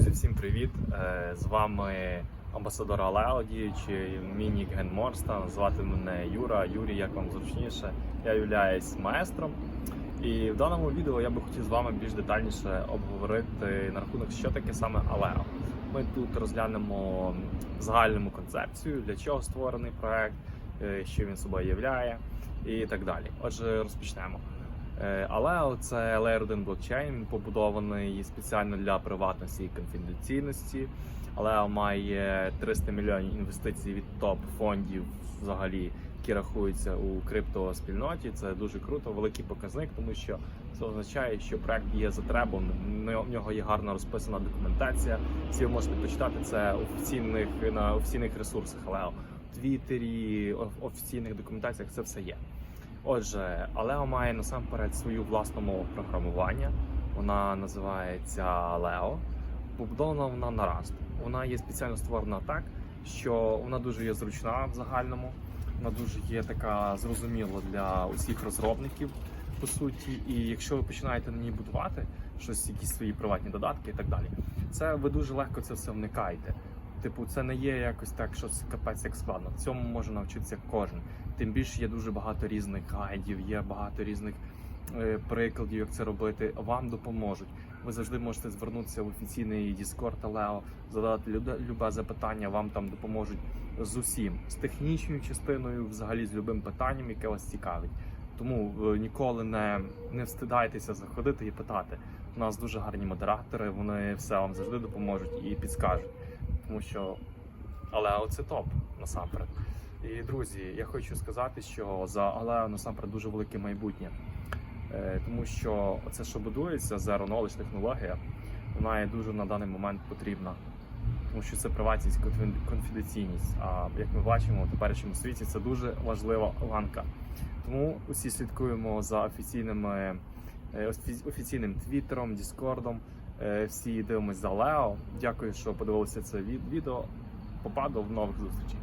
Друзі, всім привіт! Е, З вами амбасадор Алео, діючий мінік Генморста. Звати мене Юра. Юрій, як вам зручніше. Я являюсь маестром. І в даному відео я би хотів з вами більш детальніше обговорити на рахунок, що таке саме Алео. Ми тут розглянемо загальну концепцію, для чого створений проект, е, що він собою являє і так далі. Отже, розпочнемо. Е, Aleo – це Layer 1 блокчейн, побудований спеціально для приватності і конфіденційності. Aleo має 300 мільйонів інвестицій від топ-фондів взагалі, які рахуються у криптоспільноті. Це дуже круто, великий показник, тому що це означає, що проект є затребуваний. В нього є гарно розписана документація. Всі ви можете почитати це офіційних на офіційних ресурсах Aleo. В Твіттері, офіційних документаціях це все є. Отже, Aleo має насамперед свою власну мову програмування. Вона називається Leo. Побудована вона на Rust. Вона є спеціально створена так, що вона дуже є зручна в загальному. Вона дуже є така зрозуміла для усіх розробників, по суті. І якщо ви починаєте на ній будувати щось, якісь свої приватні додатки і так далі, це ви дуже легко це все вникаєте. Типу, це не є якось так, що капець як складно. Цьому може навчитися кожен. Тим більше є дуже багато різних гайдів, є багато різних е, прикладів, як це робити. Вам допоможуть. Ви завжди можете звернутися в офіційний Discord Алео, задати любе, любе запитання. Вам там допоможуть з усім, з технічною частиною, взагалі з любим питанням, яке вас цікавить. Тому е, ніколи не, не встидайтеся заходити і питати. У нас дуже гарні модератори, вони все вам завжди допоможуть і підскажуть. Тому що Алео це топ насамперед. І друзі, я хочу сказати, що за Алео насамперед дуже велике майбутнє, Е, тому що це, що будується, Zero Knowledge технологія, вона є дуже на даний момент потрібна, тому що це приватність, конфіденційність. А як ми бачимо, в теперішньому світі це дуже важлива ланка. Тому усі слідкуємо за офіційними е, офіційним твіттером, діскордом. Е, Всі дивимось за Лео. Дякую, що подивилися це від- відео. Попаду в нових зустрічей.